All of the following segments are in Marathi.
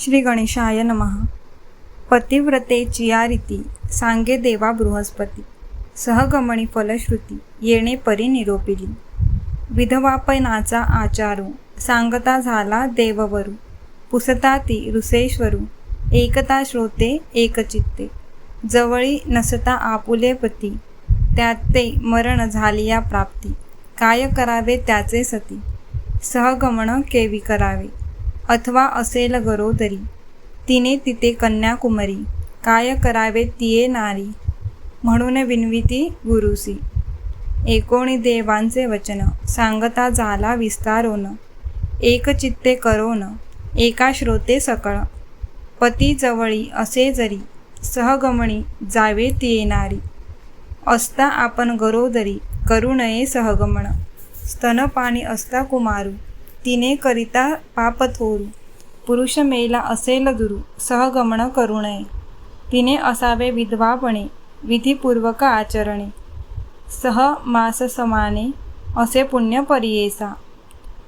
श्री गणेशाय नमः. पतिव्रते चियारिती सांगे देवा बृहस्पती. सहगमणी फलश्रुती येणे परी निरोपिली. विधवापनाचा आचारू सांगता झाला देववरू. पुसता ती ऋषेश्वरू एकता श्रोते एकचित्ते. जवळी नसता आपुले पती त्यात ते मरण झालिया प्राप्ती. काय करावे त्याचे सती? सहगमन केवी करावे? अथवा असेल गरोदरी तिने तिथे कन्याकुमारी काय करावे तिये नारी. म्हणून विनविती गुरुसी. एकोणी देवांचे वचन. सांगता झाला विस्तारोन. एकचित्ते करोन. एका श्रोते सकळ. पती जवळी असे जरी. सहगमणी जावे ती येणारी असता आपण गरोदरी करू नये सहगमन स्तनपाणी असता कुमारू. तिने करिता पाप थोरू पुरुष मेला असेल दुरू सहगमन करू नये. तिने असावे विधवापणे विधीपूर्वक आचरणे. सह मास समाने असे पुण्य परियेसा.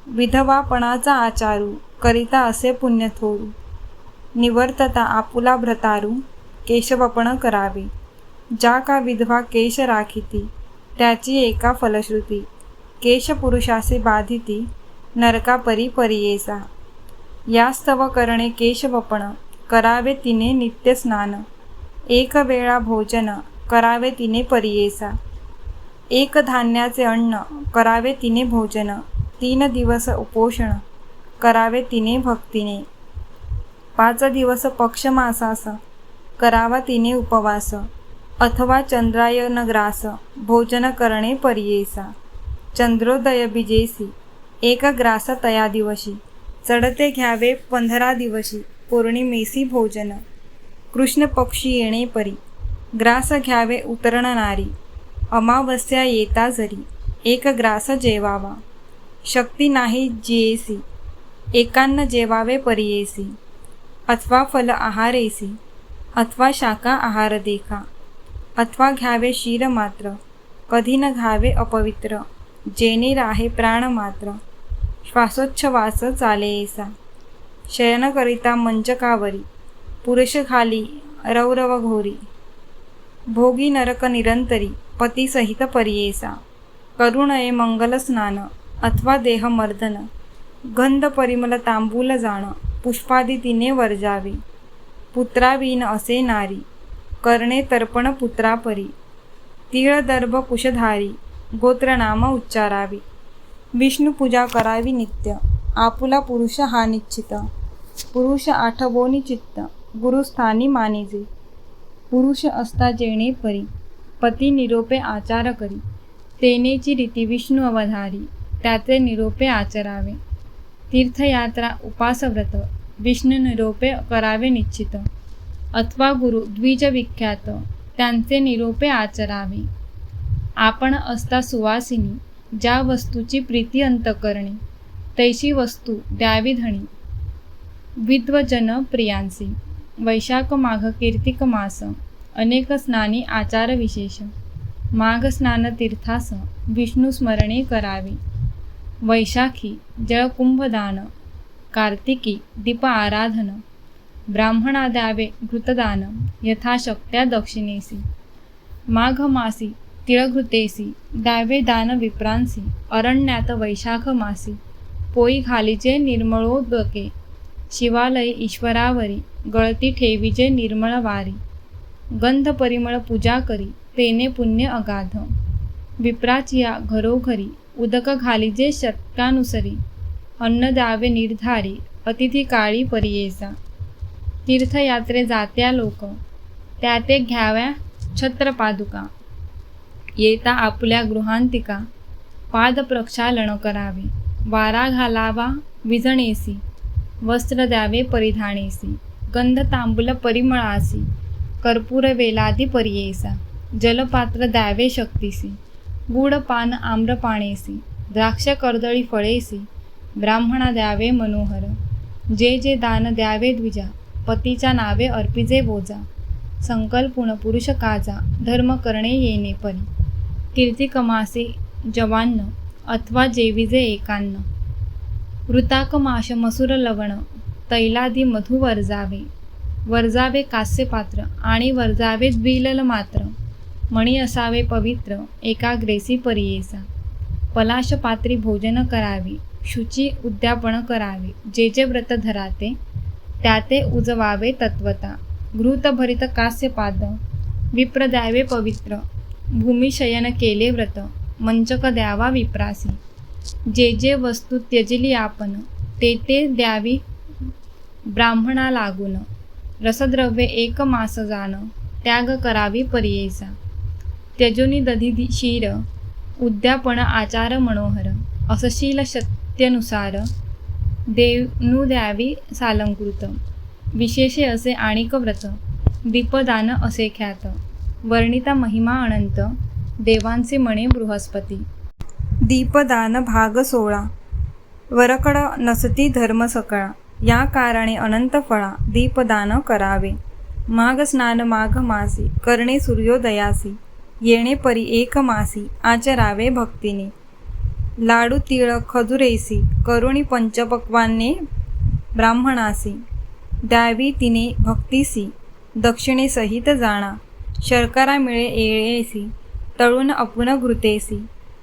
विधवापणाचा आचारू करिता असे पुण्य थोरू. निवर्तता आपुला भ्रतारू केशवपण करावे. ज्या का विधवा केश राखिती त्याची एका फलश्रुती. केशपुरुषाशी बाधिती नरकापरी पर्येसा. परियेसा यास्तव करणे केशवपण करावे तिने नित्य स्नान एक वेळा भोजन करावे तिने परियेसा. एक धान्याचे अन्न करावे तिने भोजन. तीन दिवस उपोषण करावे तिने भक्तीने. पाच दिवस पक्षमासास करावा तिने उपवास. अथवा चंद्रायन ग्रास भोजन करणे परियेसा. चंद्रोदय बिजेसी. एक ग्रास तया दिवशी. चढते घ्यावे पंधरा दिवशी. पौर्णिमेसी भोजन. कृष्ण पक्षी येणे परी. ग्रास घ्यावे उतरणणारी अमावस्या येता जरी. एक ग्रास जेवावा. शक्ती नाही जियेसी एकान्न जेवावे परियेसी अथवा फल आहारेसी. अथवा शाखा आहार देखा. अथवा घ्यावे क्षीर मात्र. कधी न घ्यावे अपवित्र. जेणे राहे प्राण मात्र. श्वासोच्छवास चालेसा शयनकरिता मंचकावरी पुरुष खाली रौरव घोरी. भोगी नरक निरंतरी पतीसहित परियेसा करुणये मंगल स्नान अथवा देहमर्दन गंध परिमल तांबूल जाण पुष्पादी तिने वर्जावे पुत्रावीन असे नारी करणे तर्पण पुत्रापरी. तीळ दर्भ कुशधारी गोत्रनाम उच्चारावी. विष्णुपूजा करावी नित्य. आपुला पुरुष हा निश्चित. पुरुष आठवोनी चित्त. गुरुस्थानी मानिजे. पुरुष असता जेणे परी. पती निरोपे आचार करी. तेनेची रीती विष्णू अवधारी. त्याचे निरोपे आचरावे. तीर्थयात्रा उपासव्रत. विष्णू निरोपे करावे निश्चित. अथवा गुरु द्विजविख्यात त्यांचे निरोपे आचरावे. आपण असता सुवासिनी. ज्या वस्तूची प्रीती अंतकरणी तैशी वस्तू द्यावी धणी. विद्वजन प्रियांसी वैशाख माघ कीर्तिक मास अनेक स्नानी आचार विशेष माघ स्नान तीर्थास विष्णू स्मरणे करावे. वैशाखी जळकुंभदान कार्तिकी दीप आराधन ब्राह्मणा द्यावे घृतदान यथाशक्त्या दक्षिणेसी. माघ मासी तिळघृतेसी दावे दान विप्रांसी अरण्यात वैशाख मासी पोई घालीचे निर्मळोदके शिवालय ईश्वरावरी गळती ठेवीचे निर्मळ वारी गंध परिमळ पूजा करी तेने पुण्य अगाध विप्राचिया घरोघरी उदक घालीजे शतकानुसरी अन्न दावे निर्धारी अतिथी काळी परियेसा तीर्थयात्रे जात्या लोक त्या ते घ्याव्या छत्रपादुका येता आपल्या गृहांतिका. पाद प्रक्षालन करावे. वारा घालावा विजणेसी. वस्त्र द्यावे परिधानेसी. गंध तांबूल परिमळासी. कर्पूर वेलादी परियेसा. जलपात्र द्यावे शक्तीसी. गुड पान आम्रपाणेसी. द्राक्ष कर्दळी फळेसी. ब्राह्मणा द्यावे मनोहर. जे जे दान द्यावे द्विजा. पतीच्या नावे अर्पिजे बोजा. संकल्पुण पुरुष काजा. धर्म करणे येणे परी. कीर्तिकमासे जवान्न अथवा जेविजे एकान्न. वृताकमाश मसूर लवण तैलादी मधु वर्जावे. वर्जावे कास्यपात्र आणि वर्जावे द्विलल मात्र. मणी असावे पवित्र एकाग्रेसी परियेसा. पलाशपात्री भोजन करावे शुची उद्यापन करावे. जे जे व्रत धराते त्या ते उजवावे तत्वता. घृतभरित कास्यपाद विप्रदावे पवित्र भूमिशयन केले व्रत मंचक द्यावा विप्रासी. जे जे वस्तू त्यजली आपण ते ते द्यावी ब्राह्मणा लागून. रसद्रव्य एक मास जाण त्याग करावी परियेसा. त्यजोनी दधी शिर उद्यापन आचार मनोहर. असशील सत्यनुसार देवनु द्यावी सालंकृत. विशेषे असे आणिक व्रत दीपदान असे ख्यात. वर्णिता महिमा अनंत देवांचे मणे बृहस्पती. दीपदान भाग सोळा. वरकड नसती धर्म सकळा. या कारणे अनंत फळा दीपदान करावे. माघ स्नान माघ मासी करणे सूर्योदयासी. येणे परी एक मासी आचरावे भक्तीने. लाडू तिळ खजुरेसी करुणी पंचपक्वाने ब्राह्मणासी. द्यावी तिने भक्तीसी दक्षिणेसहित जाणा. शर्करा मिळे येळेसी तळून अपुन घृतेसी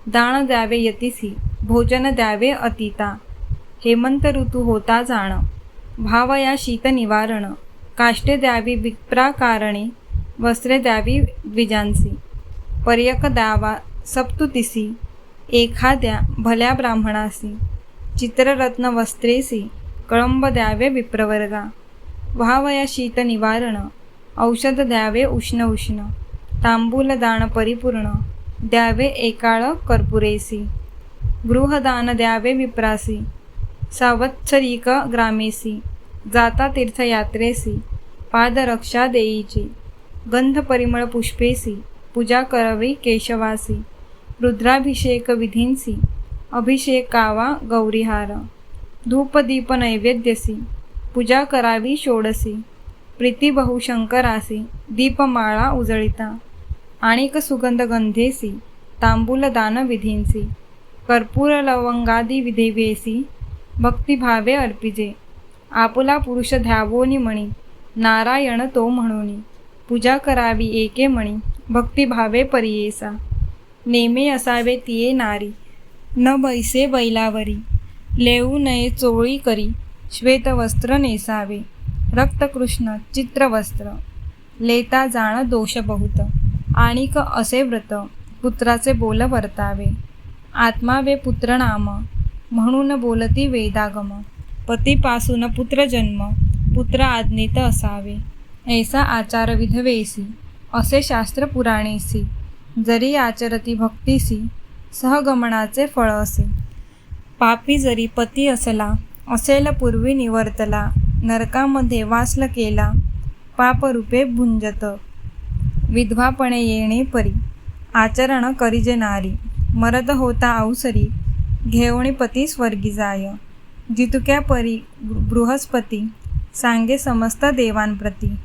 दाण द्यावे यतीसी भोजन द्यावे अतिता हेमंत ऋतू होता जाण भाव या शीत निवारण काष्टे द्यावी विप्राकारणे वस्त्रे द्यावी द्विजांसी पर्यक द्यावा सप्तुतिसी एखाद्या भल्या ब्राह्मणासी चित्ररत्न वस्त्रेसी कळंब द्यावे विप्रवर्गा व्हावया शीत निवारण औषध द्यावे उष्ण उष्ण. तांबूल दान परिपूर्ण. द्यावे एकाळ कर्पुरेसी. गृहदान द्यावे विप्रासी. सावत्सरिक ग्रामेसी. जाता तीर्थयात्रेसी. पादरक्षा देईची. गंध परिमळ पुष्पेसी. पूजा करावी केशवासी. रुद्राभिषेक विधींसी. अभिषेकावा गौरीहार. धूपदीप नैवेद्यसी. पूजा करावी षोडसी. प्रीती बहुशंकरासी दीपमाळा उजळिता आणिक सुगंध गंधेसी तांबूल दान विधींसी कर्पूर लवंगादी विधेवेसी भक्तिभावे अर्पिजे आपुला पुरुष ध्यावोनी मणी नारायण तो म्हणूनी पूजा करावी एके मणी भक्तिभावे परियेसा नेमे असावे तिये नारी न बैसे बैलावरी लेऊ नये चोळी करी श्वेतवस्त्र नेसावे. रक्तकृष्ण चित्रवस्त्र लेता जाण दोष बहुत आणिक असे व्रत पुत्राचे बोल वर्तावे. आत्मा वे पुत्र नाम म्हणून बोलती वेदागम. पतीपासून पुत्रजन्म पुत्र आज्ञेत असावे. ऐसा आचार विधवेसी असे शास्त्र पुराणेसी जरी आचरती भक्तीसी सहगमनाचे फळ असे. पापी जरी पती असला असेल पूर्वी निवर्तला. नरकामध्ये वासल केला पापरूपे भुंजत. विधवापणे येणे परी आचरण करिजे नारी. मरद होता अवसरी घेवणी पती स्वर्गी जाय. जितुक्या परी बृहस्पती सांगे समस्त देवांप्रती.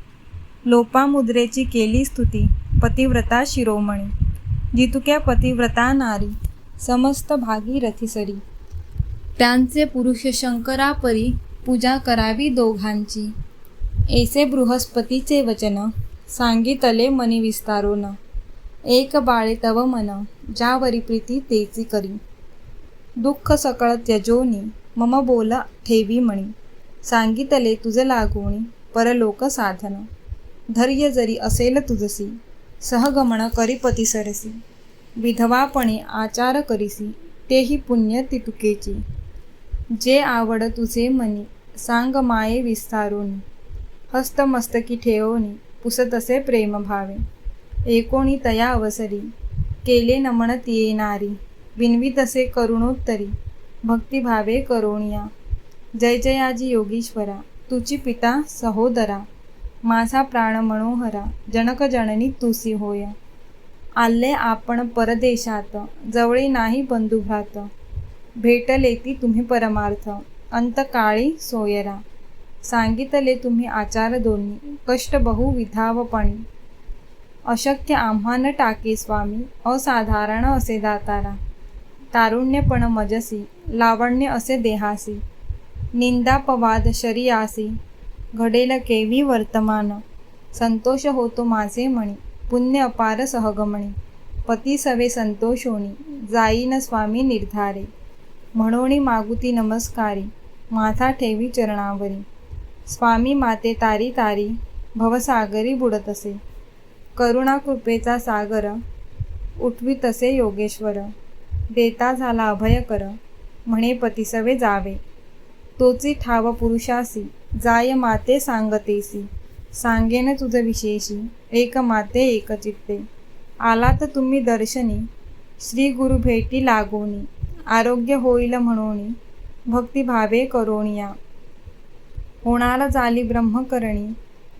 लोपामुद्रेची केली स्तुती पतिव्रता शिरोमणी. जितुक्या पतिव्रता नारी समस्त भागीरथी सरी त्यांचे पुरुष शंकरापरी पूजा करावी दोघांची. ऐसे बृहस्पतीचे वचन सांगितले मनी विस्तारून. एक बाळे तव मन ज्यावरी प्रीती तेची करी. दुःख सकळ त्यजोनी मम बोल ठेवी मणी. सांगितले तुझे लागोणी परलोक साधन. धैर्य जरी असेल तुझसी सहगमन करीपती सरसी. विधवापणे आचार करीसी तेही पुण्य तितुकेची. जे आवड तुझे मनी सांग माये विस्तारून. हस्तमस्तकी ठेवोनी पुसतसे प्रेम भावे. एकोणी तया अवसरी केले नमणत येणारी नारी. तसे करुणोत्तरी भक्तिभावे करोणिया. जय जयाजी योगीश्वरा तुची पिता सहोदरा. माझा प्राण मनोहरा जनक जननी तुसी होय. आले आपण परदेशात जवळी नाही बंधुभ्रात. भेटले ती तुम्ही परमार्थ. अंतकाळी सोयरा. सांगितले तुम्ही आचार दोन्ही कष्ट बहु विधावपणी. अशक्य आम्हान टाके स्वामी असाधारण असे दातारा. तारुण्यपण मजसी लावण्य असे देहासी. निंदापवाद शरियासी. घडेल केवी वर्तमान. संतोष होतो माझे मणी पुण्य अपार सहगमणी. पती सवे संतोषोणी जाईन स्वामी निर्धारे. म्हणून मागुती नमस्कारी माथा ठेवी चरणावरी. स्वामी माते तारी तारी भवसागरी बुडत असे करुणा कृपेचा सागर उठवी तसे योगेश्वर. देता झाला अभयकर म्हणे पतिसवे जावे. तोची ठाव पुरुषासी जाय माते सांगतेसी. सांगेन तुझ विशेषी एक माते एक चित्ते. आलात तुम्ही दर्शनी श्री गुरु भेटी लागोनी. आरोग्य होईल म्हणोनी भक्तिभावे करोणिया होणार झाली ब्रह्मकरणी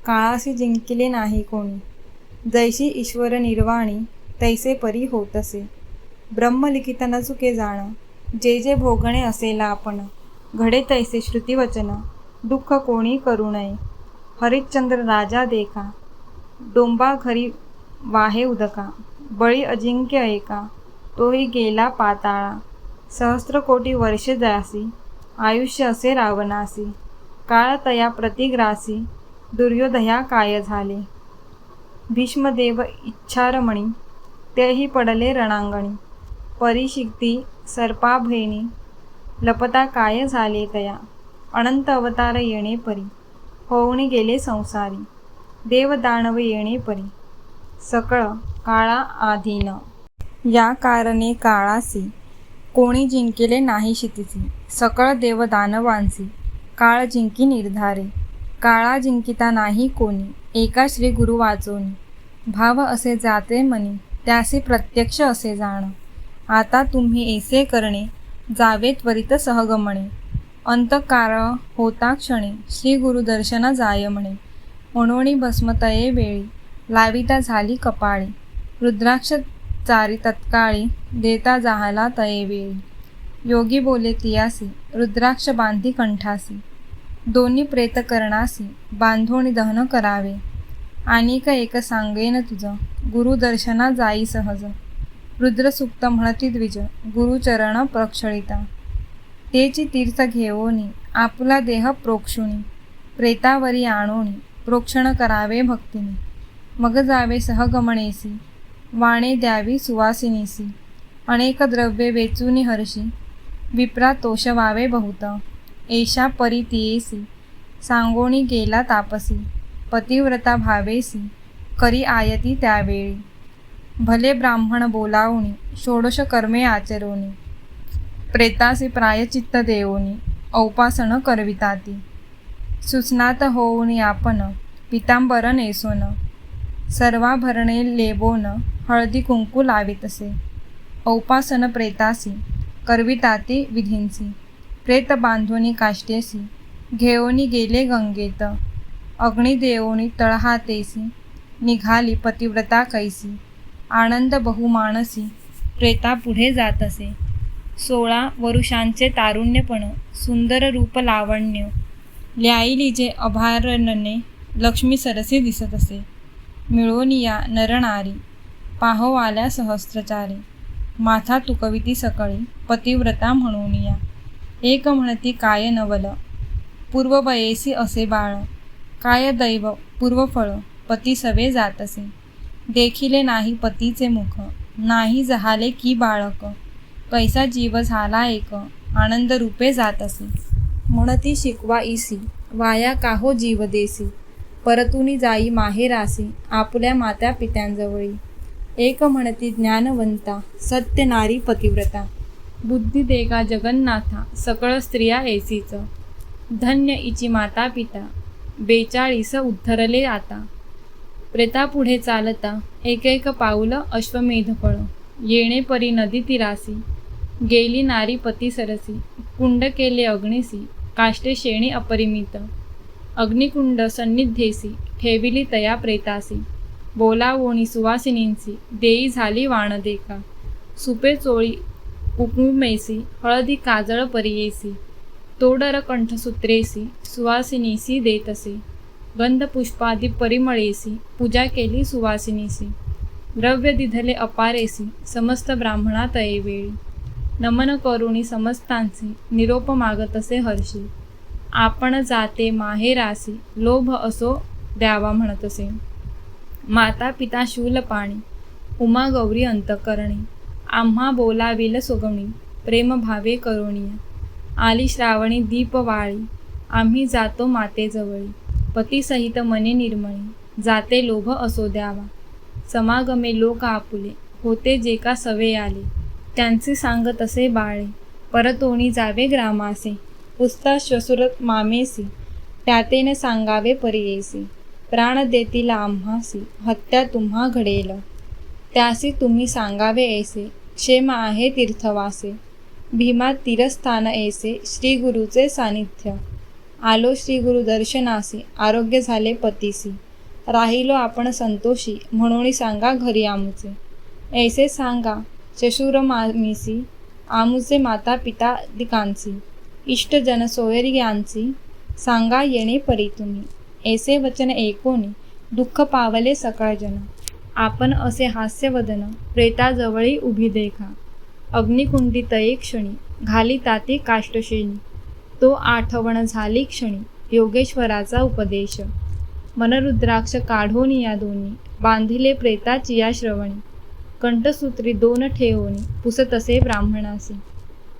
काळाशी जिंकिले नाही कोणी. जैशी ईश्वर निर्वाणी तैसे परी होतसे. ब्रह्मलिखित न चुके जाण जे जे भोगणे असेला आपण घडे तैसे श्रुतिवचन दुःख कोणी करू नये. हरिश्चंद्र राजा देखा डोंबा घरी वाहे उदका बळी अजिंक्य एका तोही गेला पाताळा. सहस्त्र कोटी वर्षे जासी आयुष्य असे रावणासी काळ तया प्रतिग्रासी दुर्योधया काय झाले? भीष्मदेव इच्छारमणी तेही पडले रणांगणी परिशिक्ती सर्पाभयणी लपता काय झाले तया? अनंत अवतार येणे परी होऊन गेले संसारी देवदानव येणे परी सकळ काळा आधीन या कारणे काळासी कोणी जिंकेले नाही शितीसी सकळ देव दानवांसी काळ जिंकी निर्धारे. काळा जिंकिता नाही कोणी. एका श्री गुरु वाचोनी. भाव असे जाते मनी. त्यासे प्रत्यक्ष असे जाण. आता तुम्ही ऐसे करणे. जावे त्वरित सहगमणे. अंतकार होता क्षणी. श्री गुरुदर्शन जाय म्हणे. म्हणोणी भस्मतये वेळी. लाविता झाली कपाळी. रुद्राक्ष चारी तत्काळी देता जाहाला तये वेळी योगी बोले तियासी रुद्राक्ष बांधी कंठासी. दोन्ही प्रेत करणासी बांधोणी दहन करावे. आणि का एक सांगेन तुझं गुरुदर्शना जाई सहज. रुद्रसुक्त म्हणती द्विज गुरुचरण प्रक्षळिता. तेची तीर्थ घेवोनी आपला देह प्रोक्षुणी. प्रेतावरी आणोनी प्रोक्षण करावे भक्तीने. मग जावे सहगमणेसी वाणे द्यावी सुवासिनीसी. अनेक द्रव्ये वेचूनी हर्षी विप्रा तोषवावे बहुत. एषा परितियेसी सांगोणी गेला तापसी. पतिव्रता भावेसी. करी आयती त्यावेळी. भले ब्राह्मण बोलावणी षोडश कर्मे आचरोनी. प्रेतासी प्रायचित्त देवोनी औपासन करविताती. सुस्नात होऊनी आपण पितांबर नेसोन सर्वाभरणे लेबोन हळदी कुंकू लावितसे. औपासन प्रेतासी करविताती विधींसी. प्रेत बांधोनी काष्टेसी घेऊनी गेले गंगेत. अग्निदेवोनी तळहातेसी निघाली पतिव्रता कैसी. आनंद बहुमानसी प्रेता पुढे जात असे सोळा वरुषांचे तारुण्यपण सुंदर रूप लावण्य. ल्याईली जे अभयारण्ये लक्ष्मी सरसी दिसत असे मिळोनिया नरनारी पाहोवाल्या सहस्त्रचारी माथा तुकविती सकळी पतिव्रता म्हणूनिया एक म्हणती काय नवल पूर्ववयेसी असे बाळ काय दैव पूर्वफळ पती सवे जातसे देखिले नाही पतीचे मुख नाही जहाले की बाळक कैसा जीव झाला एक आनंद रूपे जात असे म्हणती शिकवा इसी वाया काहो जीव देसी परतुनी जाई माहेरासी आपल्या मात्या पित्यांजवळी. एक म्हणती ज्ञानवंता सत्य नारी पतिव्रता. बुद्धी देगा जगन्नाथा सकळ स्त्रिया ऐसीच धन्य इची माता पिता बेचाळीस उद्धरले आता. प्रेता पुढे चालता एक एक पाऊल अश्वमेध फळ. येणे परी नदी तिरासी. गेली नारी पती सरसी. कुंड केले अग्निसी. काष्टे शेणी अपरिमित. अग्निकुंड सन्निध्येसी ठेविली तया प्रेतासी. बोलावोणी सुवासिनींसी देई झाली वाणदेका सुपे चोळी उकुमेसी हळदी काजळ परियेसी. तोडर कंठसूत्रेसी सुवासिनीसी देतसे. गंधपुष्पादी परिमळेसी पूजा केली सुवासिनीसी. द्रव्य दिधले अपारेसी समस्त ब्राह्मणात वेळी नमन करुणी समस्तांसी निरोप मागतसे हर्षी. आपण जाते माहेरासी लोभ असो द्यावा म्हणत असे. माता पिता शूल पाणी उमा गौरी अंतकरणी आम्हा बोलाविल सोगवणी प्रेम भावे करुणी आली श्रावणी दीपवाळी आम्ही जातो मातेजवळी पतीसहित मने निर्मळी जाते लोभ असो द्यावा. समागमे लोक आपुले होते जे का सवे आले त्यांचे सांग तसे बाळे परतोणी जावे ग्रामासे. पुस्ता श्वसुरत मामेसी त्यातेने सांगावे परियेसी प्राण देतील आम्हासी हत्या तुम्हा घडेल. त्यासी तुम्ही सांगावे ऐसे क्षेम आहे तीर्थवासे. भीमा तीरस्थान ऐसे श्री गुरुचे सानिध्य. आलो श्री गुरु दर्शनासी आरोग्य झाले पतीसी. राहिलो आपण संतोषी म्हणून सांगा घरी आमूचे. ऐसे सांगा शशुर मामीसी आमुचे माता पिता दिकांसी. इष्टजन सोयरी यांची सांगा येणे परी तुम्ही ऐसे वचन ऐकोनी दुःख पावले सकळजन आपण असे हास्यवदन प्रेताजवळी उभी देखा अग्निकुंडी तये क्षणी घाली ताती काष्टशेणी तो आठवण झाली क्षणी योगेश्वराचा उपदेश मनरुद्राक्ष काढून या दोन्ही बांधिले प्रेताची या श्रवणी कंठसूत्री दोन ठेवणी पुसतसे ब्राह्मणासी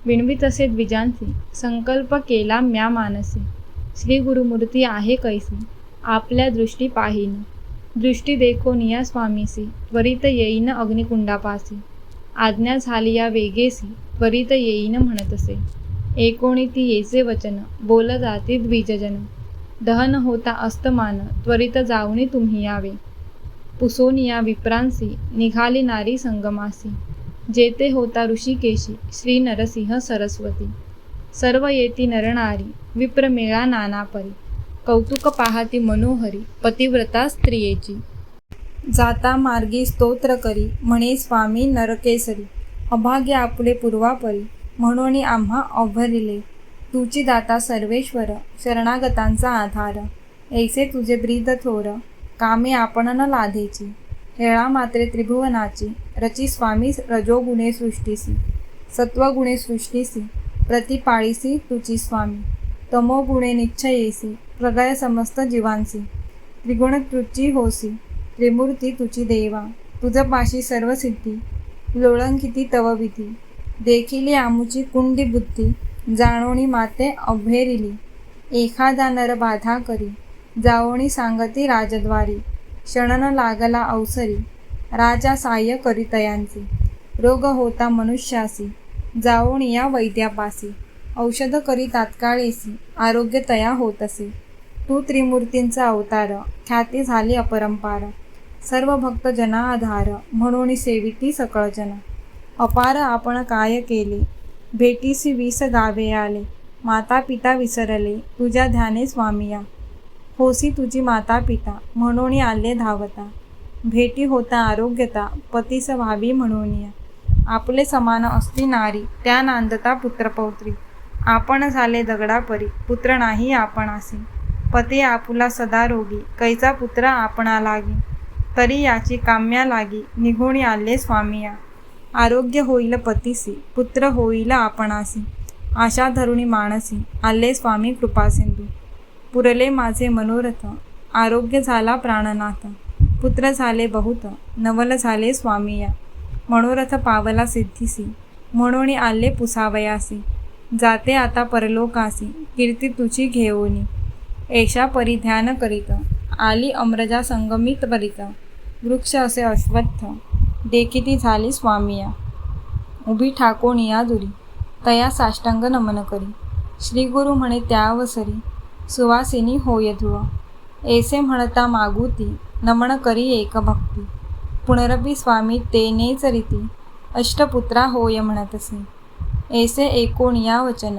विणवीतसे द्विजांसी संकल्प केला म्या मानसी. श्री गुरुमूर्ती आहे कैसी आपल्या दृष्टी पाहिन. दृष्टी देखोनिया स्वामीसी त्वरित येईन अग्निकुंडापासी. आज्ञा झाली या वेगेसी त्वरित येईन म्हणतसे. एकोणी ती येचे वचन बोल जाती द्विजजन. दहन होता अस्तमान त्वरित जाऊनी तुम्ही यावे. पुसोनिया विप्रांसी निघाली नारी संगमासी. जेते होता ऋषिकेशी श्री नरसिंह सरस्वती. सर्व येती नरनारी विप्रमेळा नानापरी कौतुक पाहाती मनोहरी पतिव्रता स्त्रियेची. जाता मार्गी स्तोत्र करी म्हणे स्वामी नरकेसरी. अभाग्य आपले पूर्वापरी म्हणून आम्हा अभरिले तुची दाता सर्वेश्वर शरणागतांचा आधार. ऐसे तुझे ब्रीद थोर कामे आपण न लाधेची. हेळा मात्रे त्रिभुवनाची रची स्वामी रजोगुणे सृष्टीसी सत्वगुणे सृष्टीसी प्रतिपाळीसी तुची स्वामी तमोगुणे निश्चयेसी प्रगय समस्त जीवांसी त्रिगुण तुची होसी त्रिमूर्ती तुची देवा तुझ पाशी सर्व सिद्धी लोळंकिती तव विधी देखिली आमुची कुंडी बुद्धी जाणोणी माते अभेरिली एखादा नर बाधा करी जावोणी सांगती राजद्वारी क्षणन लागला अवसरी. राजा साह्य करीतयांचे रोग होता मनुष्यासी. जाऊन या वैद्यापासी. औषध करी तात्काळेसी. आरोग्य तया होत असे तू त्रिमूर्तींचा अवतार. ख्याती झाली अपरंपार. सर्व भक्त जना आधार. म्हणून सेविती सकळजन. अपार आपण काय केले? भेटीसी वीस गावे आले. माता पिता विसरले. तुझ्या ध्याने स्वामिया होसी तुझी माता पिता म्हणून आले धावता. भेटी होता आरोग्यता पतीस व्हावी म्हणून या. आपले समान असली नारी त्या नांदता पुत्रपौत्री. आपण झाले दगडापरी पुत्र नाही आपणासी पती आपुला सदा रोगी कैचा पुत्र आपणा लागी. तरी याची काम्या लागी निघून आले स्वामिया आरोग्य होईल पतीसी पुत्र होईल आपणासी. आशा धरुणी मानसी आले स्वामी कृपासिंधू. पुरले माझे मनोरथ. आरोग्य झाला प्राणनाथ. पुत्र झाले बहुत. नवल झाले स्वामिया. मनोरथ पावला सिद्धीसी. म्हणून आले पुसावयासी. जाते आता परलोकासी. कीर्ती तुझी घेऊनी. ऐशा परिध्यान करीत. आली अमरजा संगमित करीत वृक्ष असे अश्वत्थ. देखिती झाली स्वामिया. उभी ठाकोणी या दुरी. तया साष्टांग नमन करी. श्री गुरु म्हणे त्यावसरी. सुवासिनी होय ध्रुव. ऐसे म्हणता मागुती नमन करी एक भक्ती. पुनरपी स्वामी तेनेच रीती अष्टपुत्रा होय म्हणतसे ऐसे एकोण या वचन.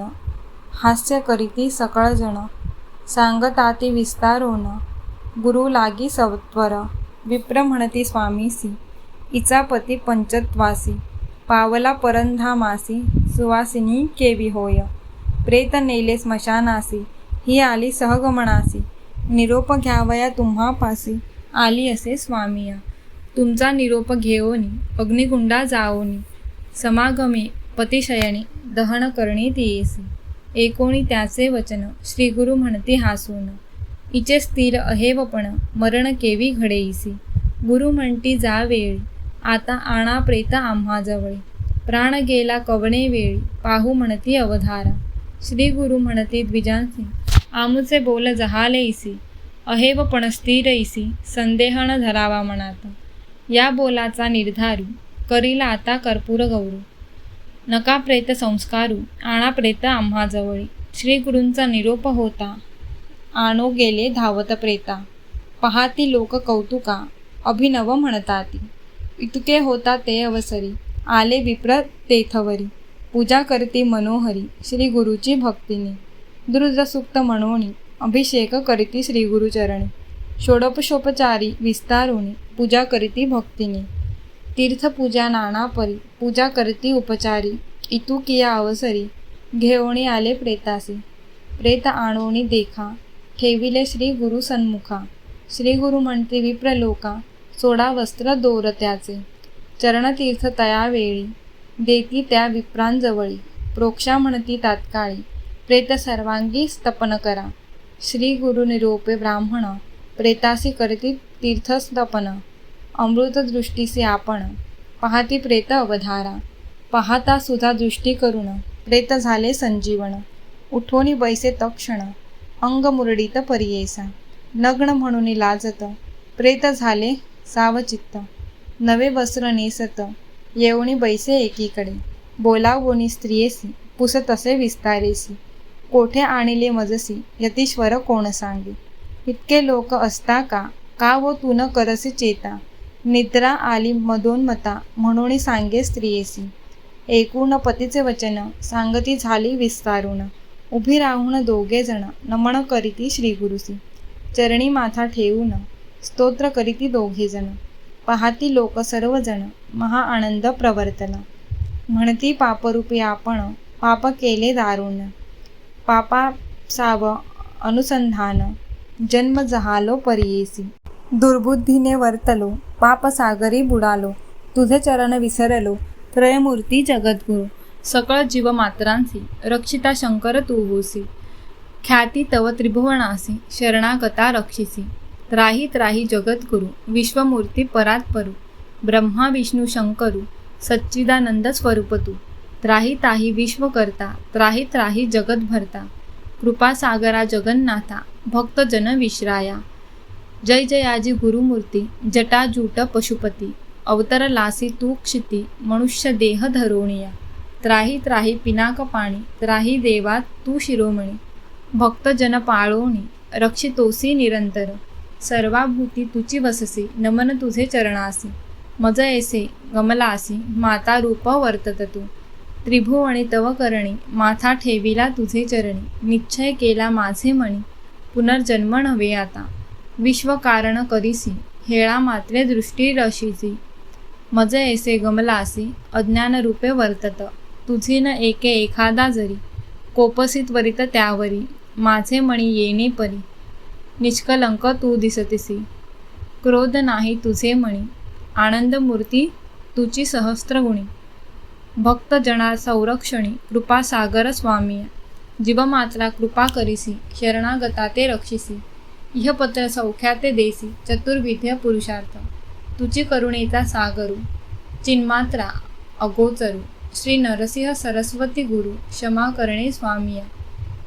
हास्य करीती सकळजण सांगताती विस्तारोन. गुरु लागी सत्वर. विप्र म्हणती स्वामीसी. इचा पती पंचत्वासी. पावला परंधामासी. सुवासिनी केवी होय. प्रेत नेले स्मशानासी. ही आली सहगमनासी. निरोप घ्यावया तुम्हापासी. आली असे स्वामिया. तुमचा निरोप घेऊनी अग्निकुंडा जाओनी. समागमे पतिशयनी दहन करणी येसी एकोणी त्याचे वचन श्रीगुरु म्हणती हासून. इचे स्थिर अहेवपण मरण केवी घडेईसी. गुरु म्हणती जा वेळी आता आणा प्रेत आम्हाजवळी. प्राण गेला कवणे वेळी पाहू म्हणती अवधारा. श्री गुरु म्हणती द्विजांसी आमुचे बोल जहाले इसी अहेव पण स्थिर इसी संदेह न धरावा मनात. या बोलाचा निर्धारू करीला आता कर्पूर गौरू नका प्रेत संस्कारू आणा प्रेत आम्हाजवळी श्रीगुरूंचा निरोप होता आणो गेले धावत प्रेता. पहाती लोक कौतुका अभिनव म्हणताती. इतके होता ते अवसरी आले विप्र तेथवरी पूजा करती मनोहरी श्री गुरुची भक्तीने. दुर्जसुक्त म्हणोनी अभिषेक करीती श्री गुरुचरणी विस्तारुणी पूजा करीती भक्तिनी. तीर्थपूजा नानापरी पूजा करती उपचारी. इतुकिया अवसरी घेवणी आले प्रेतासी. प्रेत आणोणी देखा ठेविले श्री गुरु सन्मुखा. श्री गुरु म्हणते विप्रलोका सोडा वस्त्र दोरत्याचे चरणतीर्थ चरणतीर्थ तयावेळी देती त्या विप्रांजवळी. प्रोक्षा म्हणती तात्काळी. प्रेत सर्वांगी स्तपन करा. श्री गुरु निरोपे ब्राह्मण प्रेतासी करती तीर्थस्तपन. अमृत दृष्टीसी आपण पाहती प्रेत अवधारा. पाहता सुधा दृष्टी करून प्रेत झाले संजीवन. उठोनी बैसे तक्षण अंग मुरडीत परियेसा. नग्न म्हणून लाजत प्रेत झाले सावचित्त. नवे वस्त्र नेसत येवणी बैसे एकीकडे. बोलावोनी स्त्रियेसी पुसतसे विस्तारेसी. कोठे आणिले मजसी? यतीश्वर कोण सांगे? इतके लोक असता का? का व तू न करसी चेता? निद्रा आली मदोन्मता म्हणून सांगे स्त्रियेसी एकूण पतीचे वचन सांगती झाली विस्तारून. उभी राहून दोघे जण नमन करीती श्रीगुरुसी. चरणी माथा ठेवून स्तोत्र करीती दोघे जण. पाहती लोक सर्वजण महा आनंद प्रवर्तन. म्हणती पापरूपी आपण पाप केले दारुण. पापासाव अनुसंधान जन्म जहालो परियेसी. दुर्बुद्धीने वर्तलो पापसागरी बुडालो तुझे चरण विसरलो त्रयमूर्ती जगद्गुरु सकळ जीवमात्रांसी रक्षिता शंकर तू होसी ख्याती तव त्रिभुवनासी शरणागता रक्षिसी त्राही त्राही जगद्गुरु विश्वमूर्ती परात्परु ब्रह्मा विष्णू शंकरू सच्चिदानंद स्वरूप तू त्राही ताही विश्व करता त्राही त्राही जगत भरता. कृपासागरा जगन्नाथा भक्त जन विश्राया. जय जयाजी गुरुमूर्ती जटाजूट पशुपती. अवतर लासी तू क्षिती मनुष्य देह धरोणिया त्राही त्राही पिनाक पाणी त्राही देवा तू शिरोमणी. भक्त जन पाळोणी रक्षितोसी निरंतर. सर्वाभूती तुची वससी नमन तुझे चरणासी. मज ऐसे गमलासी माता रूप वर्तत तू. त्रिभुवणी तव करणी माथा ठेविला तुझे चरणी निश्चय केला माझे मणी पुनर्जन्म नव्हे आता. विश्वकारण करीसी हेळा मात्रे दृष्टी रशीसी. मज ऐसे गमलासी अज्ञानरूपे वर्तत. तुझी न एके एखादा जरी कोपसी त्वरित त्यावरी माझे मणी येणे परी. निष्कलंक तू दिसतीसी. क्रोध नाही तुझे मणी आनंद मूर्ती तुची सहस्त्रगुणी भक्तजना संरक्षणी कृपासागर स्वामी जीवमात्रा कृपा करीसी शरणागता ते रक्षिसी. इहपत्र सौख्याते देसी चतुर्विध्य पुरुषार्थ. तुची करुणेचा सागरू चिन्मात्रा अगोचरू. श्री नरसिंह सरस्वती गुरु क्षमा करणे स्वामिया.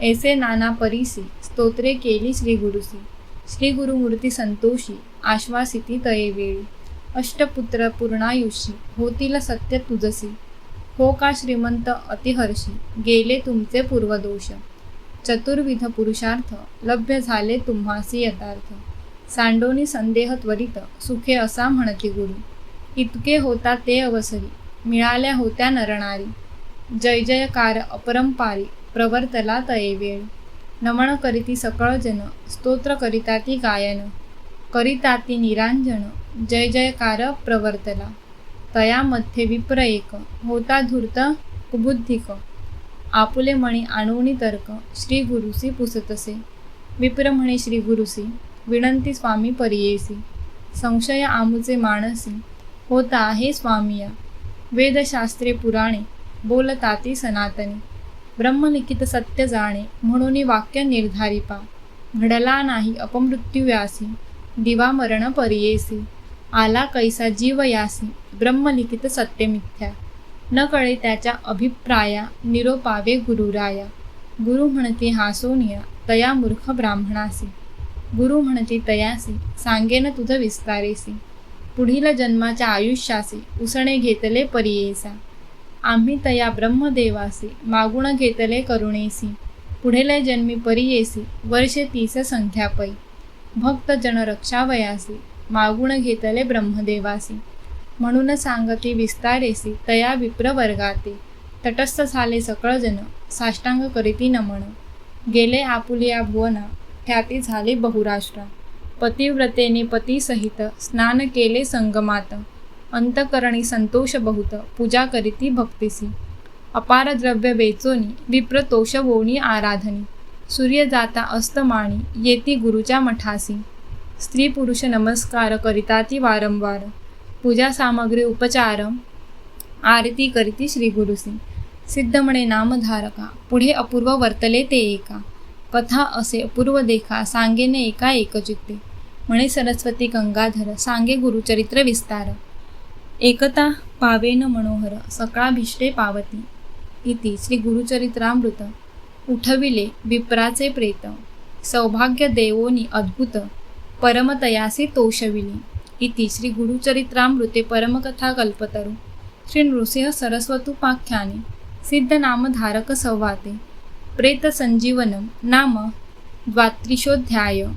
ऐसे नाना परीसी स्तोत्रे केली श्री गुरुसी. श्री गुरुमूर्ती संतोषी आश्वासिती तये वेळी. अष्टपुत्र पूर्णायुषी होतील सत्य तुझसी. हो का श्रीमंत अतिहर्षी? गेले तुमचे पूर्वदोष. चतुर्विध पुरुषार्थ. लभ्य झाले तुम्हासी यथार्थ. सांडोनी संदेह त्वरित. सुखे असा म्हणते गुरु. इतके होता ते अवसरी. मिळाल्या होत्या नरणारी. जय जयकार अपरंपारी. प्रवर्तला तये वेळ. नमन करीती सकळ जन. स्तोत्र करिता ती गायन. करिता ती निरांजन. जय जयकार प्रवर्तला. तयामध्ये विप्र एक होता धूर्त कुबुद्धिक। आपुले म्हणे आणवणी तर्क श्री गुरुसी पुसतसे। विप्र म्हणे श्री गुरुसी विनंती स्वामी परियेसी। संशय आमुचे मानसी होता हे स्वामिया। वेदशास्त्रे पुराणे बोलताती सनातनी। ब्रह्मलिखित सत्य जाणे म्हणून वाक्य निर्धारिपा। घडला नाही अपमृत्यू व्यासी दिवा मरण परियेसी। आला कैसा जीव यासी ब्रह्मलिखित सत्य मिथ्या. न कळे त्याच्या अभिप्राया निरोपावे गुरुराया. गुरु म्हणते हासोनिया तया मूर्ख ब्राह्मणासी. गुरु म्हणते तयासी सांगेन तुझ विस्तारेसी. पुढील जन्माच्या आयुष्यासी उसणे घेतले परियेसा. आम्ही तया ब्रह्मदेवासी मागुण घेतले करुणेसी. पुढेले जन्मी परियेसी वर्षे तीस संख्यापै. भक्त जन रक्षावयासी मागुण घेतले ब्रह्मदेवासी. म्हणून सांगती विस्तारेसी तया विप्र वर्गाते तटस्थ झाले सकळजन साष्टांग करीती नमन. गेले आपुलिया भुवना ख्याती झाले बहुराष्ट्र. पतिव्रतेने पतीसहित स्नान केले संगमात. अंतकरणी संतोष बहुत पूजा करीती भक्तिसी. अपार द्रव्य वेचोनी विप्र तोष वोणी आराधनी. सूर्य जाता अस्तमाणी येती गुरुच्या मठासी. स्त्री पुरुष नमस्कार करिता ती वारंवार. पूजा सामग्री उपचार आरती करीती श्री गुरुसी सिद्ध म्हणे नामधारका पुढे अपूर्व वर्तले ते एका. कथा असे अपूर्व देखा सांगेने एका एकचित्ते. म्हणे सरस्वती गंगाधर सांगे गुरुचरित्र विस्तार. एकता पावेन मनोहर सकाळभिष्टे पावती. इति श्री गुरुचरित्रामृत उठविले विप्राचे प्रेत. सौभाग्य देवोनी अद्भुत. परमतयासी तोषविली. इति श्री गुरुचरित्रामृते परमकथा कल्पतरु. श्री नृसिंह सरस्वतुपाख्याने सिद्धनामधारक संवाते नाम द्वात्रिशोध्याय.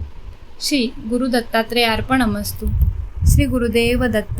श्री गुरुदत्तात्रेयार्पणमस्तु श्री गुरुदेव दत्त